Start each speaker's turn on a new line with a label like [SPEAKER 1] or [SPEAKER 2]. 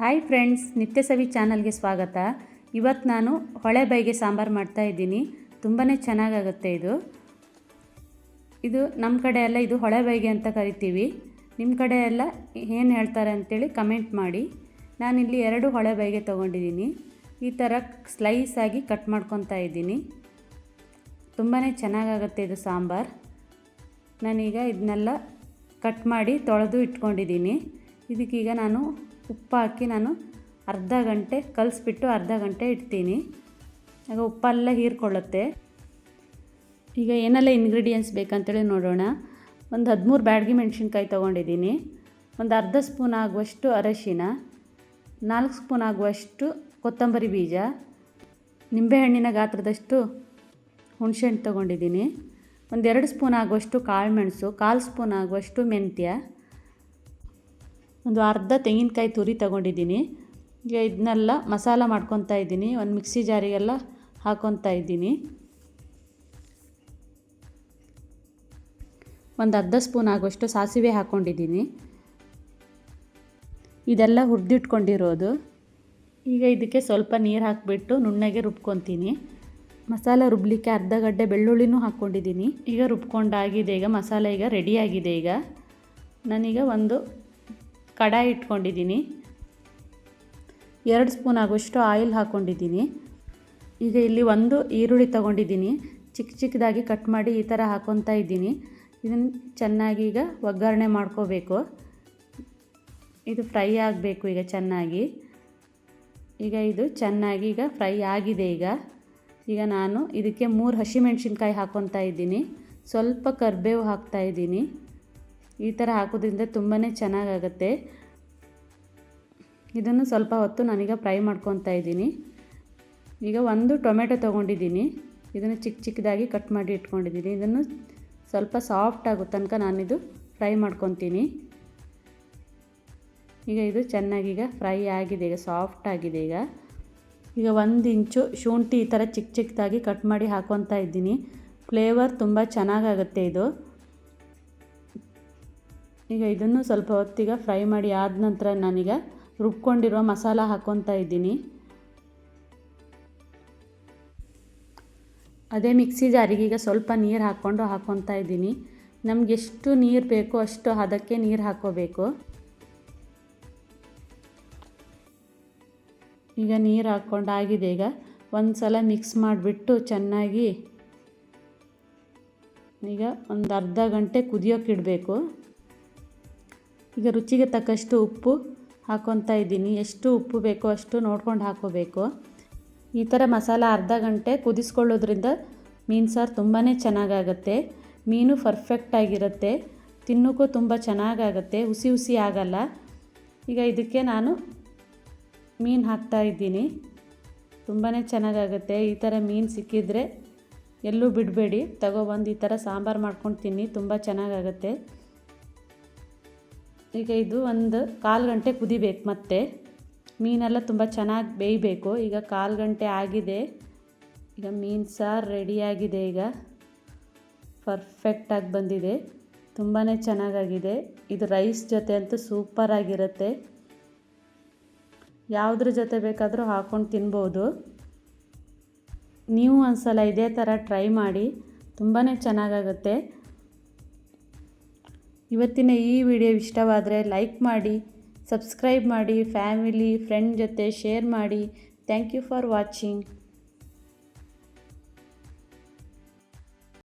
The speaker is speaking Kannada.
[SPEAKER 1] ಹಾಯ್ ಫ್ರೆಂಡ್ಸ್ ನಿತ್ಯ ಸವಿ ಚಾನಲ್ಗೆ ಸ್ವಾಗತ. ಇವತ್ತು ನಾನು ಹೊಳೆ ಬೈಗೆ ಸಾಂಬಾರು ಮಾಡ್ತಾ ಇದ್ದೀನಿ. ತುಂಬಾ ಚೆನ್ನಾಗಾಗುತ್ತೆ ಇದು. ಇದು ನಮ್ಮ ಕಡೆ ಎಲ್ಲ ಇದು ಹೊಳೆ ಬೈಗೆ ಅಂತ ಕರಿತೀವಿ. ನಿಮ್ಮ ಕಡೆ ಎಲ್ಲ ಏನು ಹೇಳ್ತಾರೆ ಅಂತೇಳಿ ಕಮೆಂಟ್ ಮಾಡಿ. ನಾನಿಲ್ಲಿ ಎರಡು ಹೊಳೆ ಬೈಗೆ ತೊಗೊಂಡಿದ್ದೀನಿ. ಈ ಥರ ಸ್ಲೈಸ್ ಆಗಿ ಕಟ್ ಮಾಡ್ಕೊತಾ ಇದ್ದೀನಿ. ತುಂಬಾ ಚೆನ್ನಾಗಾಗುತ್ತೆ ಇದು ಸಾಂಬಾರು. ನಾನೀಗ ಇದನ್ನೆಲ್ಲ ಕಟ್ ಮಾಡಿ ತೊಳೆದು ಇಟ್ಕೊಂಡಿದ್ದೀನಿ. ಇದಕ್ಕೀಗ ನಾನು ಉಪ್ಪು ಹಾಕಿ ನಾನು ಅರ್ಧ ಗಂಟೆ ಕಲಿಸ್ಬಿಟ್ಟು ಅರ್ಧ ಗಂಟೆ ಇಡ್ತೀನಿ. ಆಗ ಉಪ್ಪೆಲ್ಲ ಹೀರ್ಕೊಳ್ಳುತ್ತೆ. ಈಗ ಏನೆಲ್ಲ ಇಂಗ್ರೀಡಿಯೆಂಟ್ಸ್ ಬೇಕಂತೇಳಿ ನೋಡೋಣ. ಒಂದು ಹದಿಮೂರು ಬ್ಯಾಡ್ಗೆ ಮೆಣಸಿನ್ಕಾಯಿ ತೊಗೊಂಡಿದ್ದೀನಿ. ಒಂದು ಅರ್ಧ ಸ್ಪೂನ್ ಆಗುವಷ್ಟು ಅರಶಿನ. ನಾಲ್ಕು ಸ್ಪೂನ್ ಆಗುವಷ್ಟು ಕೊತ್ತಂಬರಿ ಬೀಜ. ನಿಂಬೆಹಣ್ಣಿನ ಗಾತ್ರದಷ್ಟು ಹುಣಸೆಹಣ್ಣು ತೊಗೊಂಡಿದ್ದೀನಿ. ಒಂದೆರಡು ಸ್ಪೂನ್ ಆಗುವಷ್ಟು ಕಾಳುಮೆಣಸು. ಕಾಲು ಸ್ಪೂನ್ ಆಗುವಷ್ಟು ಮೆಂತ್ಯ. ಒಂದು ಅರ್ಧ ತೆಂಗಿನಕಾಯಿ ತುರಿ ತಗೊಂಡಿದ್ದೀನಿ. ಈಗ ಇದನ್ನೆಲ್ಲ ಮಸಾಲ ಮಾಡ್ಕೊತಾ ಇದ್ದೀನಿ. ಒಂದು ಮಿಕ್ಸಿ ಜಾರಿಗೆಲ್ಲ ಹಾಕೊತಾ ಇದ್ದೀನಿ. ಒಂದು ಅರ್ಧ ಸ್ಪೂನ್ ಆಗುವಷ್ಟು ಸಾಸಿವೆ ಹಾಕ್ಕೊಂಡಿದ್ದೀನಿ ಇದೆಲ್ಲ ಹುರಿದಿಟ್ಕೊಂಡಿರೋದು. ಈಗ ಇದಕ್ಕೆ ಸ್ವಲ್ಪ ನೀರು ಹಾಕಿಬಿಟ್ಟು ನುಣ್ಣಗೆ ರುಬ್ಕೊತೀನಿ. ಮಸಾಲ ರುಬ್ಲಿಕ್ಕೆ ಅರ್ಧ ಗಡ್ಡೆ ಬೆಳ್ಳುಳ್ಳಿನೂ ಹಾಕ್ಕೊಂಡಿದ್ದೀನಿ ಈಗ ರುಬ್ಕೊಂಡಾಗಿದೆ. ಈಗ ಮಸಾಲೆ ಈಗ ರೆಡಿಯಾಗಿದೆ ಈಗ ನಾನೀಗ ಒಂದು ಕಡಾಯಿ ಇಟ್ಕೊಂಡಿದ್ದೀನಿ. ಎರಡು ಸ್ಪೂನ್ ಆಗುವಷ್ಟು ಆಯಿಲ್ ಹಾಕ್ಕೊಂಡಿದ್ದೀನಿ ಈಗ ಇಲ್ಲಿ ಒಂದು ಈರುಳ್ಳಿ ತಗೊಂಡಿದ್ದೀನಿ. ಚಿಕ್ಕ ಚಿಕ್ಕದಾಗಿ ಕಟ್ ಮಾಡಿ ಈ ಥರ ಹಾಕ್ಕೊತಾ ಇದ್ದೀನಿ. ಇದನ್ನು ಚೆನ್ನಾಗಿ ಈಗ ಒಗ್ಗರಣೆ ಮಾಡ್ಕೋಬೇಕು. ಇದು ಫ್ರೈ ಆಗಬೇಕು ಈಗ ಚೆನ್ನಾಗಿ. ಈಗ ಇದು ಚೆನ್ನಾಗಿ ಈಗ ಫ್ರೈ ಆಗಿದೆ ಈಗ. ಈಗ ನಾನು ಇದಕ್ಕೆ ಮೂರು ಹಸಿಮೆಣ್ಸಿನ್ಕಾಯಿ ಹಾಕ್ಕೊತಾ ಇದ್ದೀನಿ. ಸ್ವಲ್ಪ ಕರಿಬೇವು ಹಾಕ್ತಾ ಇದ್ದೀನಿ. ಈ ಥರ ಹಾಕೋದ್ರಿಂದ ತುಂಬಾ ಚೆನ್ನಾಗಾಗತ್ತೆ. ಇದನ್ನು ಸ್ವಲ್ಪ ಹೊತ್ತು ನಾನೀಗ ಫ್ರೈ ಮಾಡ್ಕೊತಾ ಇದ್ದೀನಿ. ಈಗ ಒಂದು ಟೊಮೆಟೊ ತೊಗೊಂಡಿದ್ದೀನಿ. ಇದನ್ನು ಚಿಕ್ಕ ಚಿಕ್ಕದಾಗಿ ಕಟ್ ಮಾಡಿ ಇಟ್ಕೊಂಡಿದ್ದೀನಿ. ಇದನ್ನು ಸ್ವಲ್ಪ ಸಾಫ್ಟ್ ಆಗೋ ತನಕ ನಾನಿದು ಫ್ರೈ ಮಾಡ್ಕೊತೀನಿ. ಈಗ ಇದು ಚೆನ್ನಾಗೀಗ ಫ್ರೈ ಆಗಿದೆ, ಈಗ ಸಾಫ್ಟ್ ಆಗಿದೆ ಈಗ. ಈಗ ಒಂದು ಇಂಚು ಶುಂಠಿ ಈ ಥರ ಚಿಕ್ಕ ಚಿಕ್ಕದಾಗಿ ಕಟ್ ಮಾಡಿ ಹಾಕ್ಕೊತಾ ಇದ್ದೀನಿ. ಫ್ಲೇವರ್ ತುಂಬ ಚೆನ್ನಾಗಾಗುತ್ತೆ ಇದು. ಈಗ ಇದನ್ನು ಸ್ವಲ್ಪ ಹೊತ್ತಿಗೆ ಫ್ರೈ ಮಾಡಿ ಆದ ನಂತರ ನಾನೀಗ ರುಬ್ಕೊಂಡಿರುವ ಮಸಾಲ ಹಾಕ್ಕೊತಾ ಇದ್ದೀನಿ. ಅದೇ ಮಿಕ್ಸಿ ಜಾರಿಗೆ ಈಗ ಸ್ವಲ್ಪ ನೀರು ಹಾಕ್ಕೊಂಡು ಹಾಕ್ಕೊತಾ ಇದ್ದೀನಿ. ನಮ್ಗೆ ಎಷ್ಟು ನೀರು ಬೇಕೋ ಅಷ್ಟು ಅದಕ್ಕೆ ನೀರು ಹಾಕ್ಕೋಬೇಕು ಈಗ ನೀರು ಹಾಕ್ಕೊಂಡು ಆಗಿದೆ. ಈಗ ಒಂದು ಸಲ ಮಿಕ್ಸ್ ಮಾಡಿಬಿಟ್ಟು ಚೆನ್ನಾಗಿ ಈಗ ಒಂದು ಅರ್ಧ ಗಂಟೆ ಕುದಿಯೋಕೆ ಇಡಬೇಕು. ಈಗ ರುಚಿಗೆ ತಕ್ಕಷ್ಟು ಉಪ್ಪು ಹಾಕ್ಕೊತಾ ಇದ್ದೀನಿ. ಎಷ್ಟು ಉಪ್ಪು ಬೇಕೋ ಅಷ್ಟು ನೋಡ್ಕೊಂಡು ಹಾಕ್ಕೋಬೇಕು ಈ ಥರ ಮಸಾಲ ಅರ್ಧ ಗಂಟೆ ಕುದಿಸ್ಕೊಳ್ಳೋದ್ರಿಂದ ಮೀನು ಸಾರು ತುಂಬಾ ಚೆನ್ನಾಗಾಗತ್ತೆ. ಮೀನು ಪರ್ಫೆಕ್ಟಾಗಿರುತ್ತೆ ತಿನ್ನೋಕ್ಕೂ ತುಂಬ ಚೆನ್ನಾಗಾಗತ್ತೆ. ಹುಸಿ ಹುಸಿ ಆಗಲ್ಲ. ಈಗ ಇದಕ್ಕೆ ನಾನು ಮೀನು ಹಾಕ್ತಾ ಇದ್ದೀನಿ. ತುಂಬಾ ಚೆನ್ನಾಗಾಗುತ್ತೆ. ಈ ಥರ ಮೀನು ಸಿಕ್ಕಿದರೆ ಎಲ್ಲೂ ಬಿಡಬೇಡಿ. ತಗೊಬಂದು ಈ ಥರ ಸಾಂಬಾರು ಮಾಡ್ಕೊಂಡು ತಿನ್ನಿ. ತುಂಬ ಚೆನ್ನಾಗಾಗುತ್ತೆ. ಈಗ ಇದು ಒಂದು ಕಾಲು ಗಂಟೆ ಕುದಿಬೇಕು ಮತ್ತೆ. ಮೀನೆಲ್ಲ ತುಂಬ ಚೆನ್ನಾಗಿ ಬೇಯಬೇಕು. ಈಗ ಕಾಲು ಗಂಟೆ ಆಗಿದೆ. ಈಗ ಮೀನು ಸಾರು ರೆಡಿಯಾಗಿದೆ ಈಗ. ಪರ್ಫೆಕ್ಟಾಗಿ ಬಂದಿದೆ. ತುಂಬಾ ಚೆನ್ನಾಗಾಗಿದೆ. ಇದು ರೈಸ್ ಜೊತೆ ಅಂತೂ ಸೂಪರಾಗಿರುತ್ತೆ ಯಾವುದ್ರ ಜೊತೆ ಬೇಕಾದರೂ ಹಾಕ್ಕೊಂಡು ತಿನ್ಬೋದು. ನೀವು ಒಂದು ಸಲ ಇದೇ ಥರ ಟ್ರೈ ಮಾಡಿ. ತುಂಬಾ ಚೆನ್ನಾಗಾಗುತ್ತೆ. ಇವತ್ತಿನ ಈ ವಿಡಿಯೋ ಇಷ್ಟವಾದರೆ ಲೈಕ್ ಮಾಡಿ, ಸಬ್ಸ್ಕ್ರೈಬ್ ಮಾಡಿ, ಫ್ಯಾಮಿಲಿ, ಫ್ರೆಂಡ್ ಜೊತೆ ಶೇರ್ ಮಾಡಿ. Thank you for watching.